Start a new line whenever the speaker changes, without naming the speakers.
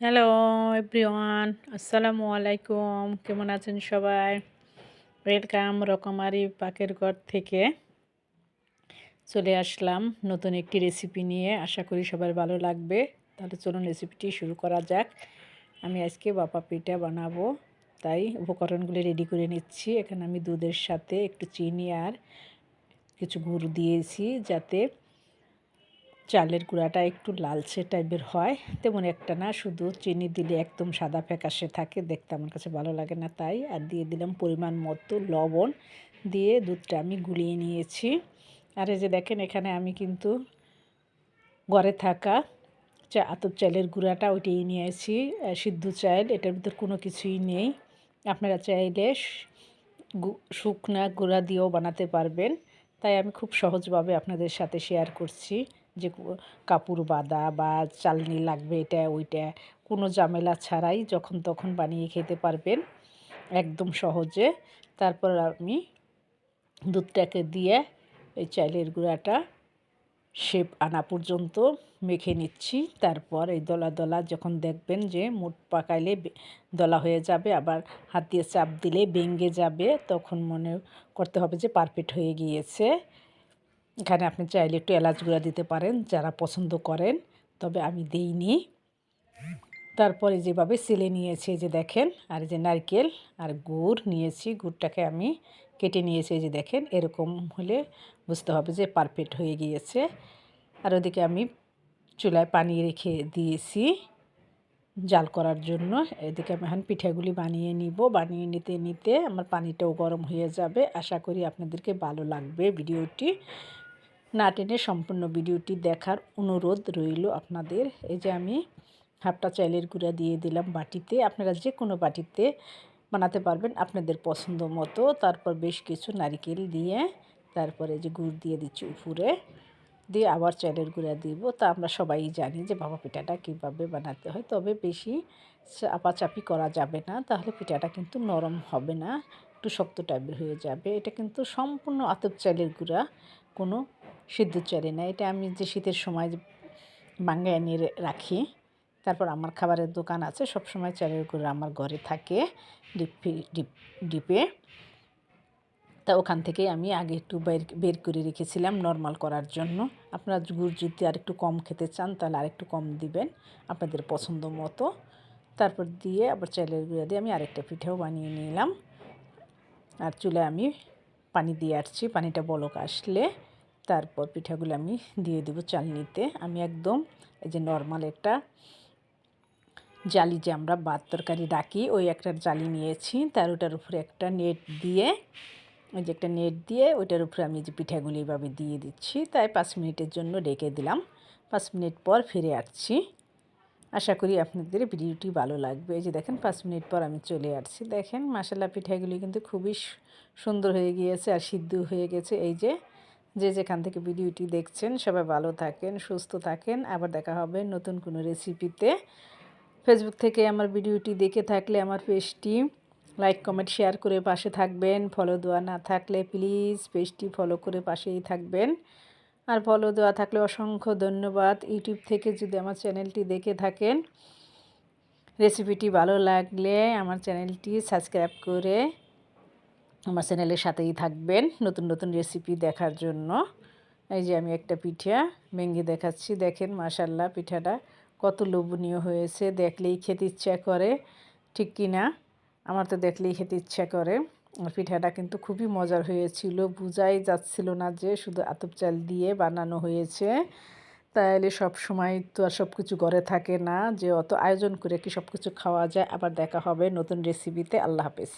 Hello everyone আসসালামু আলাইকুম কেমন আছেন সবাই? ওয়েলকাম রকমারি পাকের ঘর থেকে চলে আসলাম নতুন একটি রেসিপি নিয়ে। আশা করি সবার ভালো লাগবে। তাহলে চলুন রেসিপিটি শুরু করা যাক। আমি আজকে বাপা পিঠা বানাবো, তাই উপকরণগুলি রেডি করে নিচ্ছি। এখানে আমি দুধের সাথে একটু চিনি আর কিছু গুড় দিয়েছি যাতে চালের গুঁড়াটা একটু লালচে টাইপের হয়। তেমন একটা না, শুধু চিনি দিলে একদম সাদা ফ্যাকাশে থাকে, দেখতে আমার কাছে ভালো লাগে না তাই। আর দিয়ে দিলাম পরিমাণ মতো লবণ, দিয়ে দুধটা আমি গুলিয়ে নিয়েছি। আর এই যে দেখেন, এখানে আমি কিন্তু ঘরে থাকা চা, আতপ চালের গুঁড়াটা ওইটাই নিয়েছি। সিদ্ধ চাল, এটার ভিতর কোনো কিছুই নেই। আপনারা চাইলে শুকনা গুঁড়া দিয়েও বানাতে পারবেন। তাই আমি খুব সহজভাবে আপনাদের সাথে শেয়ার করছি। যে কাপড় বাঁধা বা চালনি লাগবে এটা, ওইটা, কোনো ঝামেলা ছাড়াই যখন তখন বানিয়ে খেতে পারবেন একদম সহজে। তারপর আমি দুধটাকে দিয়ে এই চাইলের গুঁড়াটা শেপ আনা পর্যন্ত মেখে নিচ্ছি। তারপর এই দলা দলা যখন দেখবেন যে মুট পাকাইলে দলা হয়ে যাবে, আবার হাত দিয়ে চাপ দিলে বেঙ্গে যাবে, তখন মনে করতে হবে যে পারফেক্ট হয়ে গিয়েছে। এখানে আপনি চাইলে একটু এলাচ গুঁড়া দিতে পারেন, যারা পছন্দ করেন, তবে আমি দিইনি। তারপরে যেভাবে সিলে নিয়েছি যে দেখেন, আর যে নারকেল আর গুড় নিয়েছি, গুড়টাকে আমি কেটে নিয়েছি যে দেখেন, এরকম হলে বুঝতে হবে যে পারফেক্ট হয়ে গিয়েছে। আর ওদিকে আমি চুলায় পানি রেখে দিয়েছি জাল করার জন্য। এদিকে আমি এখন পিঠাগুলি বানিয়ে নিব। বানিয়ে নিতে নিতে আমার পানিটাও গরম হয়ে যাবে। আশা করি আপনাদেরকে ভালো লাগবে ভিডিওটি। না টেনে সম্পূর্ণ ভিডিওটি দেখার অনুরোধ রইল আপনাদের। এই যে আমি হাফটা চাইলের গুঁড়া দিয়ে দিলাম বাটিতে। আপনারা যে কোনো বাটিতে বানাতে পারবেন আপনাদের পছন্দ মতো। তারপর বেশ কিছু নারিকেল দিয়ে তারপরে যে গুড় দিয়ে দিচ্ছি উপরে, দিয়ে আবার চালের গুঁড়া দিব। তা আমরা সবাই জানি যে বাবা পিঠাটা কীভাবে বানাতে হয়। তবে বেশি চাপাচাপি করা যাবে না, তাহলে পিঠাটা কিন্তু নরম হবে না, একটু শক্ত টাইপের হয়ে যাবে। এটা কিন্তু সম্পূর্ণ আতপ চালের গুঁড়া, কোনো সিদ্ধ চালে না, এটা আমি যে শীতের সময় বাঙ্গায় এনে রাখি। তারপর আমার খাবারের দোকান আছে সব সময় চালের গুঁড়া আমার ঘরে থাকে ডিপ ডিপ, ডিপে। তা ওখান থেকে আমি আগে একটু বের বের করে রেখেছিলাম নর্মাল করার জন্য। আপনারা গুড় যদি আর একটু কম খেতে চান, তাহলে আর একটু কম দিবেন আপনাদের পছন্দ মতো। তারপর দিয়ে আবার চালের গুঁড়া দিয়ে আমি আরেকটা পিঠেও বানিয়ে নিলাম। আর চুলে আমি পানি দিয়ে আসছি পানিটা বলক আসলে। তারপর পিঠাগুলো আমি দিয়ে দেবো চালনিতে। আমি একদম এই যে নর্মাল একটা জালি যে আমরা ভাত তরকারি রাখি, ওই একটা জালি নিয়েছি। তার ওটার উপরে একটা নেট দিয়ে, ওই যে একটা নেট দিয়ে, ওইটার উপরে আমি যে পিঠাগুলি এইভাবে দিয়ে দিচ্ছি। তাই পাঁচ মিনিটের জন্য রেখে দিলাম। পাঁচ মিনিট পর ফিরে আসছি। আশা করি আপনাদের ভিডিওটি ভালো লাগবে। এই যে দেখেন, পাঁচ মিনিট পর আমি চলে আসছি। দেখেন মশলা পিঠাগুলি কিন্তু খুবই সুন্দর হয়ে গিয়েছে আর সিদ্ধ হয়ে গেছে। এই যে যে যেখান থেকে ভিডিওটি দেখছেন, সবাই ভালো থাকেন, সুস্থ থাকেন। আবার দেখা হবে নতুন কোনো রেসিপিতে ফেসবুক থেকে আমার ভিডিওটি দেখে থাকলে আমার পেজটি লাইক কমেন্ট শেয়ার করে পাশে থাকবেন। ফলো দেওয়া না থাকলে প্লিজ পেজটি ফলো করে পাশেই থাকবেন। আর ফলো দেওয়া থাকলে অসংখ্য ধন্যবাদ। ইউটিউব থেকে যদি আমার চ্যানেলটি দেখে থাকেন রেসিপিটি ভালো লাগলে আমার চ্যানেলটি সাবস্ক্রাইব করে আমার চ্যানেলের সাথেই থাকবেন নতুন নতুন রেসিপি দেখার জন্য। এই যে আমি একটা পিঠা ভেঙে দেখাচ্ছি, দেখেন মাশাল্লাহ পিঠাটা কত লোভনীয় হয়েছে, দেখলেই খেতে ইচ্ছা করে, ঠিক কি না? আমার তো দেখলেই খেতে ইচ্ছা করে। পিঠাটা কিন্তু খুবই মজার হয়েছিল, বোঝাই যাচ্ছিল না যে শুধু আতপ চাল দিয়ে বানানো হয়েছে। তাহলে সব সময় তো আর সব কিছু ঘরে থাকে না, যে অত আয়োজন করে কি সব কিছু খাওয়া যায়, আবার দেখা হবে নতুন রেসিপিতে আল্লাহ হাফেজ।